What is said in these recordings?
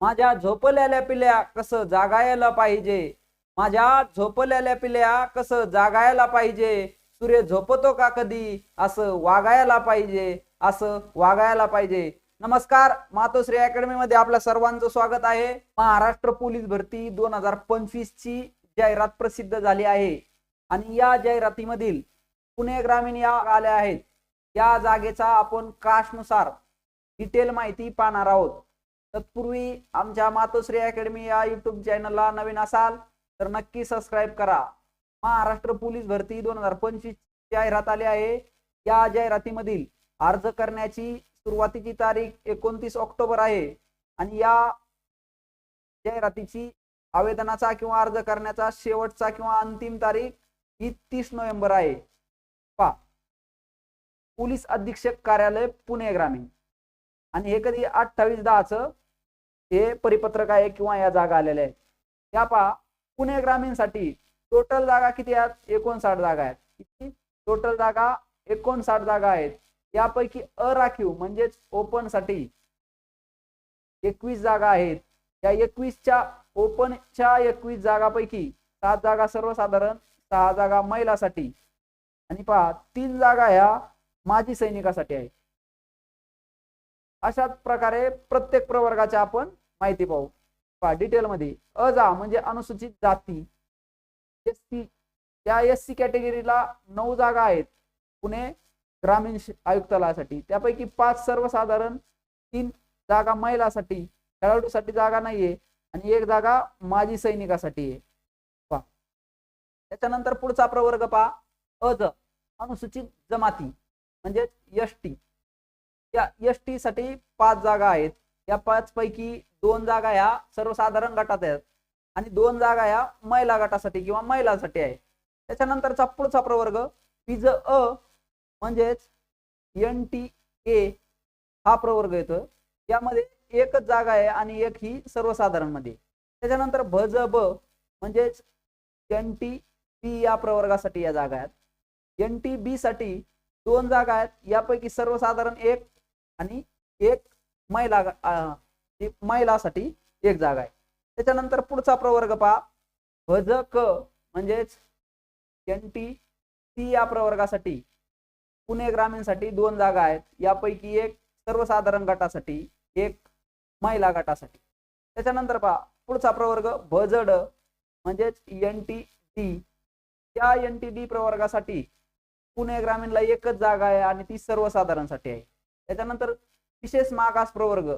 माझ्या झोपल्याल्या पिल्या कसं जागायला पाहिजे? माझ्या झोपल्याल्या पिल्या कसं जागायला पाहिजे? सूर्य झोपतो का कधी? असं वागायला पाहिजे. असं वागायला पाहिजे. नमस्कार मातोश्री अकॅडमी मध्ये आपल्या सर्वांचं स्वागत आहे. महाराष्ट्र पोलीस भरती दोन हजार पंचवीस ची जाहिरात प्रसिद्ध झाली आहे. आणि या जाहिरातीमधील पुणे ग्रामीण या आल्या आहेत. या जागेचा आपण कास्टनुसार डिटेल माहिती पाहणार आहोत. तत्पूर्वी आमच्या मातोश्री अकॅडमी या युट्यूब चॅनलला नवीन असाल तर नक्की सबस्क्राईब करा. महाराष्ट्र पोलीस भरती दोन हजार पंचवीस जाहिरात आली आहे. या जाहिरातीमधील अर्ज करण्याची सुरुवातीची तारीख एकोणतीस ऑक्टोबर आहे आणि या जाहिरातीची आवेदनाचा किंवा अर्ज करण्याचा शेवटचा किंवा अंतिम तारीख ही तीस नोव्हेंबर आहे. पा पोलीस अधीक्षक कार्यालय पुणे ग्रामीण. आणि हे कधी अठ्ठावीस दहाचं हे परिपत्रक आहे किंवा या जागा आलेल्या आहेत. या पहा पुणे ग्रामीणसाठी टोटल जागा किती आहेत? एकोणसाठ जागा आहेत. किती? टोटल जागा एकोणसाठ जागा आहेत. यापैकी अराखीव म्हणजेच ओपनसाठी एकवीस जागा आहेत. या एकवीसच्या ओपनच्या एकवीस जागापैकी सात जागा सर्वसाधारण सहा जागा महिलासाठी. आणि पहा तीन जागा ह्या माजी सैनिकासाठी आहेत. अशाच प्रकारे प्रत्येक प्रवर्गाच्या आपण माहिती पाहू पहा डिटेलमध्ये अजा म्हणजे अनुसूचित जाती. एस सी त्या एस सी कॅटेगरीला नऊ जागा आहेत. पुणे ग्रामीण आयुक्तालयासाठी. त्यापैकी पाच सर्वसाधारण तीन जागा महिलासाठी. खेळाडूसाठी जागा नाहीये. आणि एक जागा माजी सैनिकासाठी आहे. पहा. त्याच्यानंतर पुढचा प्रवर्ग पहा. अज अनुसूचित जमाती म्हणजे एस टी या एस टी साठी पाच जागा आहेत. या पाच पैकी दोन जागा ह्या सर्वसाधारण गटात आहेत. आणि दोन जागा ह्या महिला गटासाठी किंवा महिलांसाठी आहे. त्याच्यानंतरचा पुढचा प्रवर्ग पिज अ म्हणजेच एन टी ए हा प्रवर्ग येतो. यामध्ये एकच जागा आहे आणि एक ही सर्वसाधारणमध्ये त्याच्यानंतर भज ब म्हणजेच एन टी बी या प्रवर्गासाठी या जागा आहेत. एन टी बी साठी दोन जागा आहेत. यापैकी सर्वसाधारण एक आणि एक महिला महिलासाठी एक जागा आहे. त्याच्यानंतर पुढचा प्रवर्ग पहा. भज क म्हणजेच एन टी सी या प्रवर्गासाठी पुणे ग्रामीणसाठी दोन जागा आहेत. यापैकी एक सर्वसाधारण गटासाठी एक महिला गटासाठी. त्याच्यानंतर पहा पुढचा प्रवर्ग भजड म्हणजेच एन टी डी या एन टी डी प्रवर्गासाठी पुणे ग्रामीणला एकच जागा आहे आणि ती सर्वसाधारणसाठी आहे. त्याच्यानंतर विशेष मागास प्रवर्ग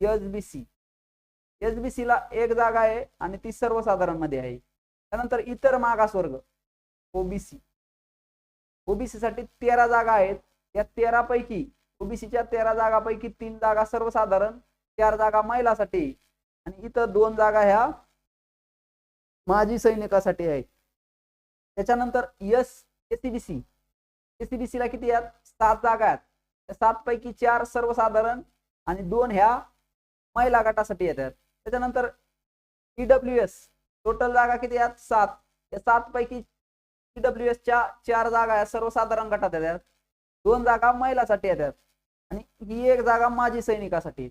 एसबीसी बी सी. बी ला एक जागा आहे आणि ती सर्वसाधारणमध्ये आहे. त्यानंतर इतर मागास वर्ग ओबीसी ओबीसी साठी तेरा जागा आहेत. या तेरा पैकी ओबीसीच्या तेरा जागापैकी तीन जागा सर्वसाधारण चार जागा महिलासाठी आणि इतर दोन जागा ह्या माजी सैनिकासाठी आहेत. त्याच्यानंतर यस एसीबीसी एसीबीसी ला किती आहेत? सात जागा आहेत. सात पैकी चार सर्वसाधारण आणि दोन ह्या महिला गटासाठी येतात. त्याच्यानंतर ईडब्ल्यू एस टोटल जागा किती आहेत? सात. या सात पैकी ईडब्ल्यू च्या चार जागा या सर्वसाधारण गटात येतात. दोन जागा महिलासाठी येतात. आणि ही एक जागा माजी सैनिकासाठी.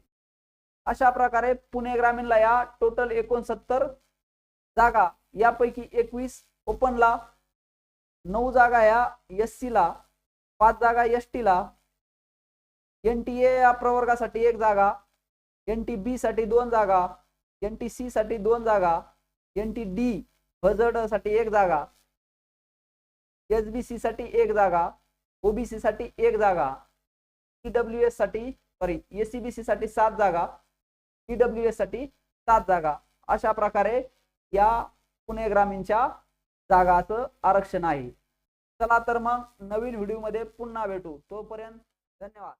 अशा प्रकारे पुणे ग्रामीणला या टोटल एकोणसत्तर जागा यापैकी एकवीस ओपनला नऊ जागा या एस ला पाच जागा एस ला एन टी ए या प्रवर्गासाठी एक जागा एन टी बी साठी दोन जागा एन टी सी साठी दोन जागा एन टी डी साठी एक जागा एस बी सी साठी एक जागा ओबीसी साठी एक जागा ईडब्ल्यू एससाठी सॉरी एसीबीसी साठी सात जागा ईडब्ल्यू एससाठी सात जागा. अशा प्रकारे या पुणे ग्रामीणच्या जागाचं आरक्षण आहे. चला तर मग नवीन व्हिडिओमध्ये पुन्हा भेटू. तोपर्यंत धन्यवाद.